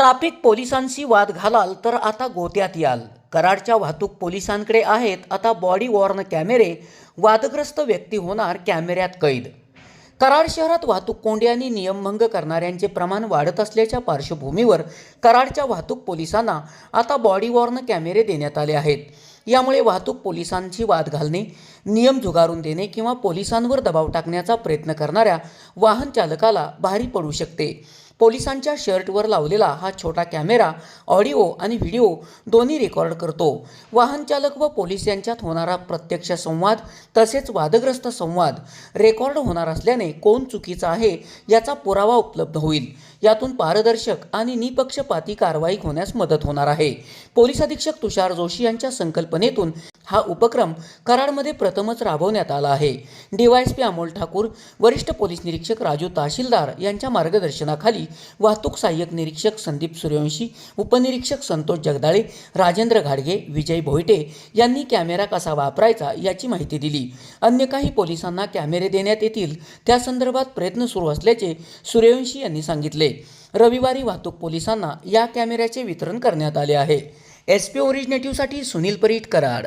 Traffic पोलिसांशी वाद घालाल तर आता गोत्यात याल. कराडच्या वाहतूक पोलिसांकडे आहेत आता बॉडी वॉर्न कॅमेरे वादग्रस्त व्यक्ती होणार कॅमेऱ्यात कैद. कराड शहरात वाहतूक कोंड्यांनी नियमभंग करणाऱ्यांचे प्रमाण वाढत असल्याच्या पार्श्वभूमीवर कराडच्या वाहतूक पोलिसांना आता बॉडी वॉर्न कॅमेरे देण्यात आले आहेत. यामुळे वाहतूक पोलिसांची वाद घालणे नियम झुगारून देणे किंवा पोलिसांवर दबाव टाकण्याचा प्रयत्न करणाऱ्या वाहन चालकाला भारी पडू शकते. पोलिसांच्या शर्टवर लावलेला हा छोटा कॅमेरा ऑडिओ आणि व्हिडिओ दोन्ही रेकॉर्ड करतो. वाहन चालक व पोलीस यांच्यात होणारा प्रत्यक्ष संवाद तसेच वादग्रस्त संवाद रेकॉर्ड होणार असल्याने कोण चुकीचा आहे याचा पुरावा उपलब्ध होईल. यातून पारदर्शक आणि निपक्षपाती कारवाई होण्यास मदत होणार आहे. पोलीस अधीक्षक तुषार जोशी यांच्या संकल्पनेतून हा उपक्रम कराडमध्ये प्रथमच राबवण्यात आला आहे. डीवायएसपी अमोल ठाकूर वरिष्ठ पोलीस निरीक्षक राजू तहसीलदार यांच्या मार्गदर्शनाखाली वाहतूक सहाय्यक निरीक्षक संदीप सूर्यवंशी उपनिरीक्षक संतोष जगदाळे राजेंद्र घाडगे विजय भोईटे यांनी कॅमेरा कसा वापरायचा याची माहिती दिली. अन्य काही पोलिसांना कॅमेरे देण्यात येतील त्या संदर्भात प्रयत्न सुरू असल्याचे सूर्यवंशी यांनी सांगितले. रविवारी वाहतूक पोलिसांना या कॅमेऱ्याचे वितरण करण्यात आले आहे. एस पी ओरिजिनेटिव्हसाठी सुनील परीट कराड.